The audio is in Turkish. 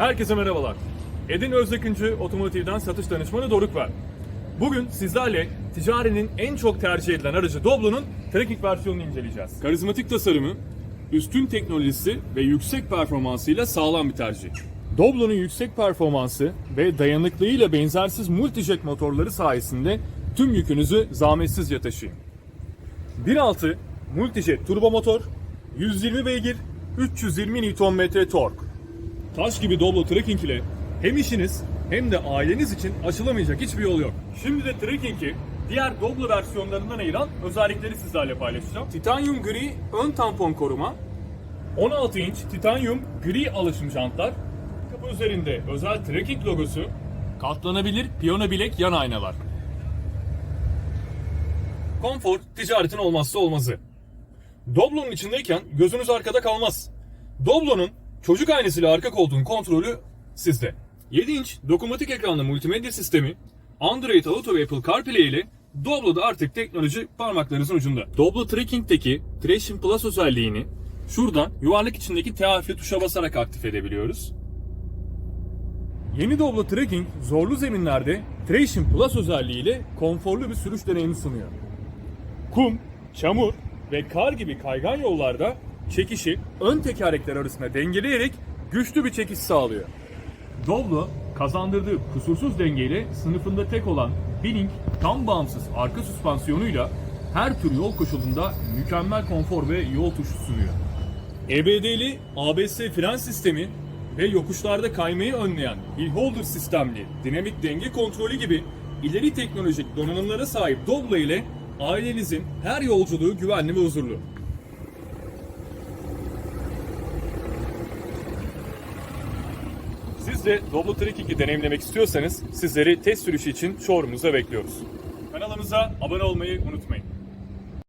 Herkese merhabalar. Edin Özakıncı Otomotiv'den satış danışmanı Doruk ben. Bugün sizlerle ticarinin en çok tercih edilen aracı Doblo'nun trekking versiyonunu inceleyeceğiz. Karizmatik tasarımı, üstün teknolojisi ve yüksek performansıyla sağlam bir tercih. Doblo'nun yüksek performansı ve dayanıklılığıyla benzersiz multijet motorları sayesinde tüm yükünüzü zahmetsizce taşıyın. 1.6 multijet turbo motor, 120 beygir, 320 Nm tork. Taş gibi Doblo Trekking ile hem işiniz hem de aileniz için aşılamayacak hiçbir yol yok. Şimdi de Trekking'i diğer Doblo versiyonlarından ayıran özellikleri sizlerle paylaşacağım. Titanium gri ön tampon koruma, 16 inç titanyum gri alışım jantlar, kapı üzerinde özel Trekking logosu, katlanabilir piyano bilek yan aynalar. Konfor ticaretin olmazsa olmazı. Doblo'nun içindeyken gözünüz arkada kalmaz. Doblo'nun çocuk aynasıyla arka koltuğun kontrolü sizde. 7 inç dokunmatik ekranlı multimedya sistemi, Android Auto ve Apple CarPlay ile Doblo'da artık teknoloji parmaklarınızın ucunda. Doblo Trekking'deki Traction Plus özelliğini şuradan yuvarlak içindeki T tuşa basarak aktif edebiliyoruz. Yeni Doblo Trekking zorlu zeminlerde Traction Plus özelliğiyle konforlu bir sürüş deneyimi sunuyor. Kum, çamur ve kar gibi kaygan yollarda çekişi ön tekerlekler arasında dengeleyerek güçlü bir çekiş sağlıyor. Doblo kazandırdığı kusursuz dengeyle sınıfında tek olan Billink tam bağımsız arka süspansiyonuyla her tür yol koşulunda mükemmel konfor ve yol tuşu sunuyor. EBD'li ABS fren sistemi ve yokuşlarda kaymayı önleyen hill holder sistemli dinamik denge kontrolü gibi ileri teknolojik donanımlara sahip Doblo ile ailenizin her yolculuğu güvenli ve huzurlu. Siz de Doblo Trekking'i deneyimlemek istiyorsanız sizleri test sürüşü için showroom'umuza bekliyoruz. Kanalımıza abone olmayı unutmayın.